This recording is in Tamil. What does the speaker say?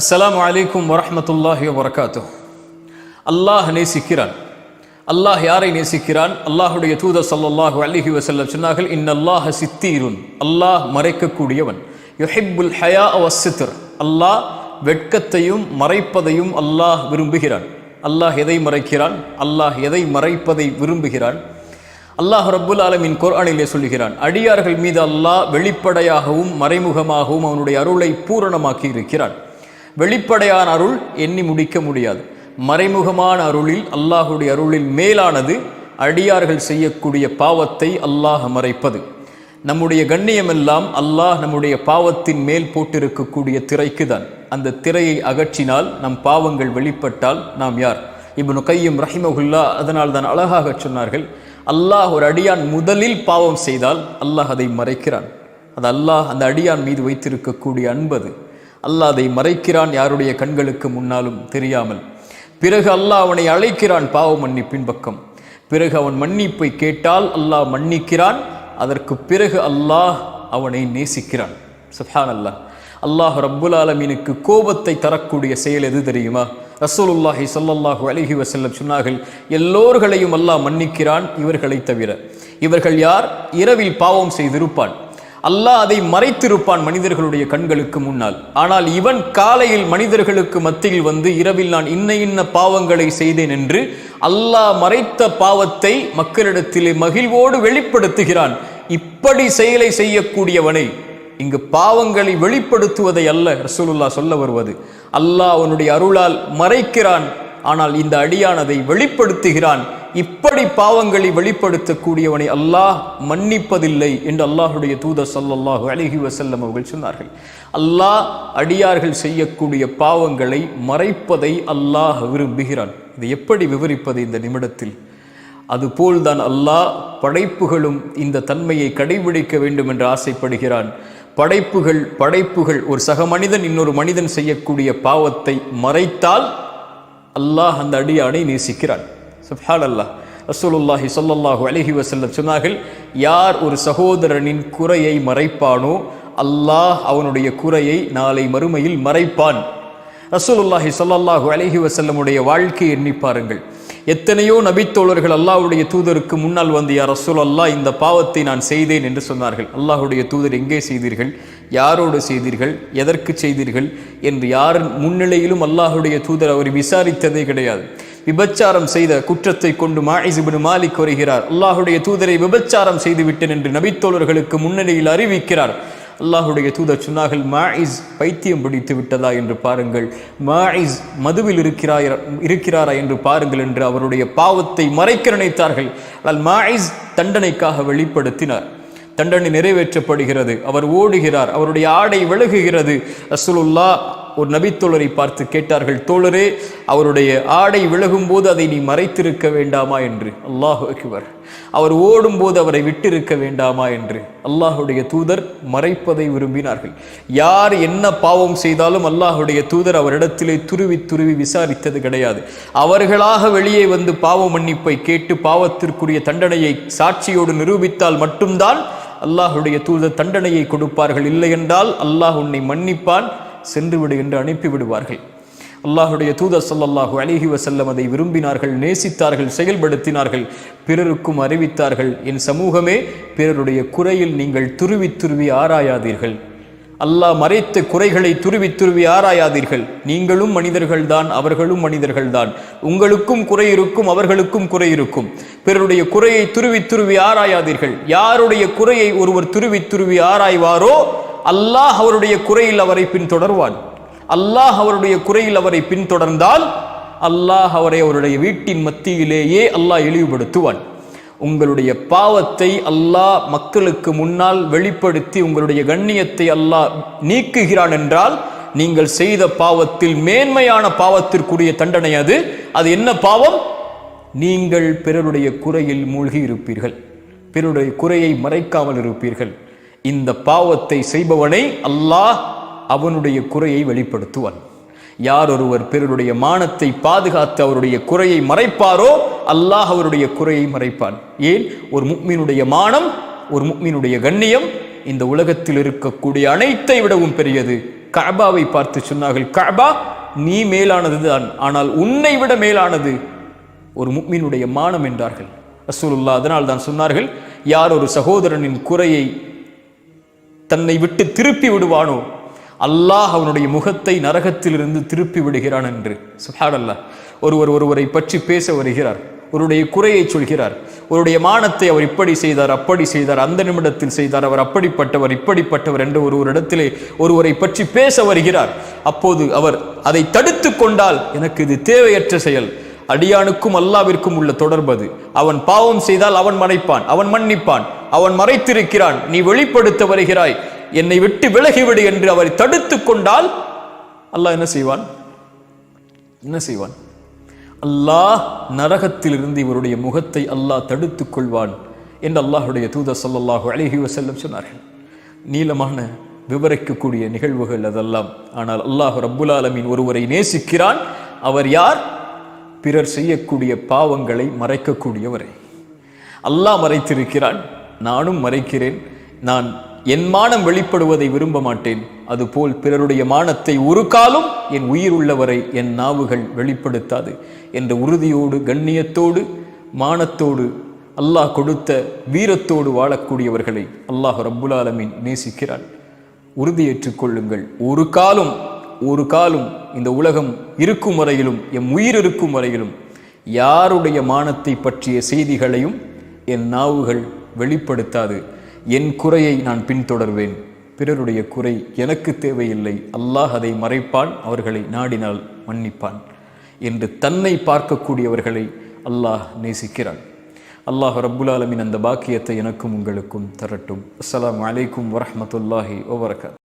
அஸ்லாம் வலைக்கும் வரமத்துல்லாஹி வரகாத்து அல்லாஹ் நேசிக்கிறான். அல்லாஹ் யாரை நேசிக்கிறான்? அல்லாஹுடைய தூதர் ஸல்லல்லாஹு அலிஹி வசல்லம் சொன்னார்கள் இன்னல்லாஹ சித்தீருன் அல்லாஹ் மறைக்கக்கூடியவன். யுஹிப்புல் ஹயா அவசித்தர் அல்லாஹ் வெட்கத்தையும் மறைப்பதையும் அல்லாஹ் விரும்புகிறான். அல்லாஹ் எதை மறைக்கிறான்? அல்லாஹ் எதை மறைப்பதை விரும்புகிறான்? அல்லாஹ் ரப்புல் ஆலமின் குர்ஆனிலே சொல்லுகிறான் அடியார்கள் மீது அல்லாஹ் வெளிப்படையாகவும் மறைமுகமாகவும் அவனுடைய அருளை பூரணமாக்கி இருக்கிறான் வெளிப்படையான அருள் எண்ணி முடிக்க முடியாது. மறைமுகமான அருளில் அல்லாஹுடைய அருளில் மேலானது அடியார்கள் செய்யக்கூடிய பாவத்தை அல்லாஹ் மறைப்பது. நம்முடைய கண்ணியமெல்லாம் அல்லாஹ் நம்முடைய பாவத்தின் மேல் போட்டிருக்கக்கூடிய திரைக்கு தான் அந்த திரையை அகற்றினால் நம் பாவங்கள் வெளிப்பட்டால் நாம் யார்? இப்னு கையும் ரஹிமகுல்லா அதனால் தான் அழகாக சொன்னார்கள் அல்லாஹ் ஒரு அடியான் முதலில் பாவம் செய்தால் அல்லாஹ் அதை மறைக்கிறான். அது அல்லாஹ் அந்த அடியான் மீது வைத்திருக்கக்கூடிய அன்பது. அல்லாஹ் அதை மறைக்கிறான் யாருடைய கண்களுக்கு முன்னாலும் தெரியாமல். பிறகு அல்லாஹ் அவனை அழைக்கிறான் பாவ மன்னிப்பின் பக்கம். பிறகு அவன் மன்னிப்பை கேட்டால் அல்லாஹ் மன்னிக்கிறான். அதற்கு பிறகு அல்லாஹ் அவனை நேசிக்கிறான். சுஹான் அல்லாஹ் அல்லாஹ் ரப்புல் ஆலமீனுக்கு கோபத்தை தரக்கூடிய செயல் எது தெரியுமா? ரசூலுல்லாஹி சொல்லல்லாஹு அலைஹி வசல்லம் சொன்னார்கள் எல்லோர்களையும் அல்லாஹ் மன்னிக்கிறான் இவர்களை தவிர. இவர்கள் யார்? இரவில் பாவம் செய்திருப்பான். அல்லாஹ் அதை மறைத்திருப்பான் மனிதர்களுடைய கண்களுக்கு முன்னால். ஆனால் இவன் காலையில் மனிதர்களுக்கு மத்தியில் வந்து இரவில் நான் இன்ன இன்ன பாவங்களை செய்தேன் என்று அல்லாஹ் மறைத்த பாவத்தை மக்களிடத்திலே மகிழ்வோடு வெளிப்படுத்துகிறான். இப்படி செயலை செய்யக்கூடியவனை இங்கு பாவங்களை வெளிப்படுத்துவதை அல்ல ரசூலுல்லா சொல்ல வருவது. அல்லாஹ் அவனுடைய அருளால் மறைக்கிறான் ஆனால் இந்த அடியான் அதை வெளிப்படுத்துகிறான். இப்படி பாவங்களை வெளிப்படுத்தக்கூடியவனை அல்லாஹ் மன்னிப்பதில்லை என்று அல்லாஹுடைய தூதர் ஸல்லல்லாஹு அழகி வசல்லம் அவர்கள் சொன்னார்கள். அல்லாஹ் அடியார்கள் செய்யக்கூடிய பாவங்களை மறைப்பதை அல்லாஹ் விரும்புகிறான். இது எப்படி விவரிப்பது இந்த நிமிடத்தில்? அதுபோல்தான் அல்லாஹ் படைப்புகளும் இந்த தன்மையை கடைபிடிக்க வேண்டும் என்று ஆசைப்படுகிறான். படைப்புகள் படைப்புகள் ஒரு சக மனிதன் இன்னொரு மனிதன் செய்யக்கூடிய பாவத்தை மறைத்தால் அல்லாஹ் அந்த அடியானை நேசிக்கிறான். சுப்ஹான் அல்லாஹ் ரசூலுல்லாஹி சொல்லல்லாஹு அலஹி வசல்லம் சொன்னார்கள் யார் ஒரு சகோதரனின் குறையை மறைப்பானோ அல்லாஹ் அவனுடைய குறையை நாளை மறுமையில் மறைப்பான். ரசூலுல்லாஹி சொல்லல்லாஹு அலஹி வசல்லமுடைய வாழ்க்கையை எண்ணி பாருங்கள். எத்தனையோ நபித்தோழர்கள் அல்லாஹுடைய தூதருக்கு முன்னால் வந்து யார் ரசூல் அல்லாஹ் இந்த பாவத்தை நான் செய்தேன் என்று சொன்னார்கள். அல்லாஹ்வுடைய தூதர் எங்கே செய்தீர்கள்? யாரோடு செய்தீர்கள்? எதற்கு செய்தீர்கள்? என்று யார் முன்னிலையிலும் அல்லாஹுடைய தூதர் அவர் விசாரித்ததே கிடையாது. விபச்சாரம் செய்த குற்றத்தை கொண்டு மாயிஸ் மாலிக் வருகிறார். அல்லாஹுடைய தூதரை விபச்சாரம் செய்துவிட்டேன் என்று நபித்தோழர்களுக்கு முன்னணியில் அறிவிக்கிறார். அல்லாஹுடைய தூதர் சொன்னார்கள் மாயிஸ் பைத்தியம் பிடித்து விட்டதா என்று பாருங்கள். மாயிஸ் மதுவில் இருக்கிறாய் இருக்கிறாரா என்று பாருங்கள் என்று அவருடைய பாவத்தை மறைக்க நினைத்தார்கள். ஆனால் மாயிஸ் தண்டனைக்காக வெளிப்படுத்தினார். தண்டனை நிறைவேற்றப்படுகிறது. அவர் ஓடுகிறார். அவருடைய ஆடை விலகுகிறது. ரசூலுல்லா ஒரு நபித்தோழரை பார்த்து கேட்டார்கள் தோழரே அவருடைய ஆடை விலகும் போது அதை நீ மறைத்திருக்க வேண்டாமா என்று? அல்லாஹ் அக்பர். அவர் ஓடும்போது அவரை விட்டிருக்க வேண்டாமா என்று? அல்லாஹுடைய தூதர் மறைப்பதை விரும்பினார்கள். யார் என்ன பாவம் செய்தாலும் அல்லாஹுடைய தூதர் அவரிடத்திலே துருவி துருவி விசாரித்தது கிடையாது. அவர்களாக வெளியே வந்து பாவ மன்னிப்பை கேட்டு பாவத்திற்குரிய தண்டனையை சாட்சியோடு நிரூபித்தால் மட்டும்தான் அல்லாஹுடைய தூதர் தண்டனையை கொடுப்பார்கள். இல்லை என்றால் அல்லாஹ் உன்னை மன்னிப்பான். சென்றுவிடு என்று அனுப்பிவிடுவார்கள். அல்லாஹுடைய தூதர் சல்லல்லாஹு அலிஹி வசல்லம் அதை விரும்பினார்கள் நேசித்தார்கள் செயல்படுத்தினார்கள் பிறருக்கும் அறிவித்தார்கள். என் சமூகமே பிறருடைய குறையில் நீங்கள் துருவி துருவி ஆராயாதீர்கள். அல்லாஹ் மறைத்த குறைகளை துருவி துருவி ஆராயாதீர்கள். நீங்களும் மனிதர்கள்தான் அவர்களும் மனிதர்கள்தான். உங்களுக்கும் குறை இருக்கும் அவர்களுக்கும் குறை இருக்கும். பிறருடைய குறையை துருவி துருவி ஆராயாதீர்கள். யாருடைய குறையை ஒருவர் துருவி துருவி ஆராய்வாரோ அல்லாஹ் அவருடைய குறையில் அவரை பின்தொடர்வான். அல்லாஹ் அவருடைய குறையில் அவரை பின்தொடர்ந்தால் அல்லாஹ் அவரை அவருடைய வீட்டின் மத்தியிலேயே அல்லாஹ் இழிவுபடுத்துவான். உங்களுடைய பாவத்தை அல்லாஹ் மக்களுக்கு முன்னால் வெளிப்படுத்தி உங்களுடைய கண்ணியத்தை அல்லாஹ் நீக்குகிறான் என்றால் நீங்கள் செய்த பாவத்தில் மேன்மையான பாவத்திற்குரிய தண்டனை அது. அது என்ன பாவம்? நீங்கள் பிறருடைய குறையில் மூழ்கி இருப்பீர்கள் பிறருடைய குறையை மறைக்காமல் இருப்பீர்கள். இந்த பாவத்தை செய்பவனை அல்லாஹ் அவனுடைய குறையை வெளிப்படுத்துவான். யார் ஒருவர் பிறருடைய மானத்தை பாதுகாத்து அவருடைய குறையை மறைப்பாரோ அல்லாஹ் அவருடைய குறையை மறைப்பான். ஏன்? ஒரு முக்மீனுடைய மானம் ஒரு முக்மீனுடைய கண்ணியம் இந்த உலகத்தில் இருக்கக்கூடிய அனைத்தை விடவும் பெரியது. கபாவை பார்த்து சொன்னார்கள் கபா நீ மேலானது தான் ஆனால் உன்னை விட மேலானது. ஒரு முக்மீனுடைய மானம் என்றார்கள். ரசூலுல்லா அதனால் தான் சொன்னார்கள் யார் ஒரு சகோதரனின் குறையை தன்னை விட்டு திருப்பி விடுவானோ? அல்லாஹ் அவனுடைய முகத்தை நரகத்திலிருந்து திருப்பி விடுகிறான் என்று. சுஹானல்லாஹ் ஒருவர் ஒருவரை பற்றி பேச வருகிறார். ஒருடைய குறையை சொல்கிறார். ஒருடைய மானத்தை அவர் இப்படி செய்தார் அப்படி செய்தார் அந்த நிமிடத்தில் செய்தார் அவர் அப்படிப்பட்டவர் இப்படிப்பட்டவர் என்று ஒரு ஒரு இடத்திலே ஒருவரை பற்றி பேச வருகிறார். அப்போது அவர் அதை தடுத்து கொண்டால் எனக்கு இது தேவையற்ற செயல். அடியானுக்கும் அல்லாவிற்கும் உள்ள தொடர்பது அவன் பாவம் செய்தால் அவன் மறைப்பான் அவன் மன்னிப்பான். அவன் மறைத்திருக்கிறான். நீ வெளிப்படுத்த வருகிறாய். என்னை விட்டு விலகிவிடு என்று அவரை தடுத்து கொண்டால் அல்லாஹ் என்ன செய்வான்? என்ன செய்வான்? அல்லாஹ் நரகத்திலிருந்து இவருடைய முகத்தை அல்லாஹ் தடுத்துக் கொள்வான் என்று அல்லாஹுடைய தூதர் சொல்லல்லாஹு அழகி வசல்லம் சொன்னார்கள். நீளமான விவரிக்கக்கூடிய நிகழ்வுகள் அதெல்லாம். ஆனால் அல்லாஹ் ரப்புல் ஒருவரை நேசிக்கிறான். அவர் யார்? பிறர் செய்யக்கூடிய பாவங்களை மறைக்கக்கூடியவரை. அல்லாஹ் மறைத்திருக்கிறான். நானும் மறைக்கிறேன். நான் என் மானம் வெளிப்படுவதை விரும்ப மாட்டேன் அதுபோல் பிறருடைய மானத்தை ஒரு காலம் என் உயிர் உள்ளவரை என் நாவுகள் வெளிப்படுத்தாது என்ற உறுதியோடு கண்ணியத்தோடு மானத்தோடு அல்லாஹ் கொடுத்த வீரத்தோடு வாழக்கூடியவர்களை அல்லாஹ் ரப்புலாலமின் நேசிக்கிறாள் உறுதியேற்றுக் கொள்ளுங்கள். ஒரு காலம் ஒரு காலம் இந்த உலகம் இருக்கும் வரையிலும் எம் உயிர் இருக்கும் வரையிலும் யாருடைய மானத்தை பற்றிய செய்திகளையும் என் நாவுகள் வெளிப்படுத்தாது. என் குறையை நான் பின்தொடர்வேன். பிறருடைய குறை எனக்கு தேவையில்லை. அல்லாஹ் அதை மறைப்பான் அவர்களை நாடினால் மன்னிப்பான் என்று தன்னை பார்க்கக்கூடியவர்களை அல்லாஹ் நேசிக்கிறான். அல்லாஹ் ரப்புல் ஆலமீன் அந்த பாக்கியத்தை எனக்கும் உங்களுக்கும் தரட்டும். அஸ்லாம் அலைக்கும் வரமத்துல்லாஹி வபரகாத்.